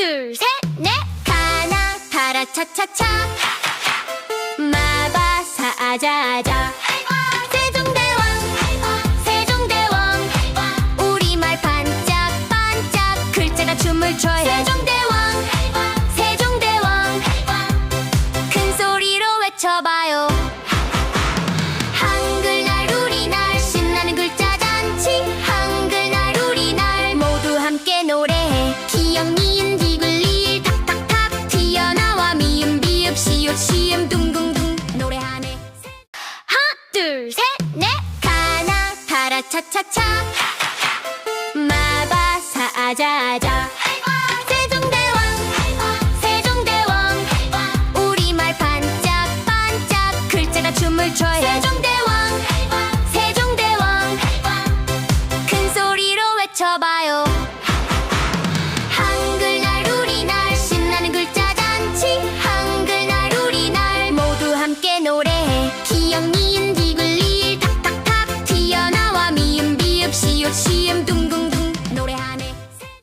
둘, 셋, 넷. 가나, 타라, 차차차. 마바사, 아자 아자. 세종대왕, 세종대왕. 우리말 반짝 반짝. 글자가 춤을 춰요. 세종대왕, 세종대왕. 큰 소리로 외쳐봐요. 둘 셋 넷. 가나 타라 차차차. 마바사 아자 아자. 세종대왕 세종대왕. 우리말 반짝반짝 글자가 춤을 춰요. 세종대왕 세종대왕. 큰 소리로 외쳐봐요. 한글날 우리날 신나는 글자 잔치. 한글날 우리날 모두 함께 니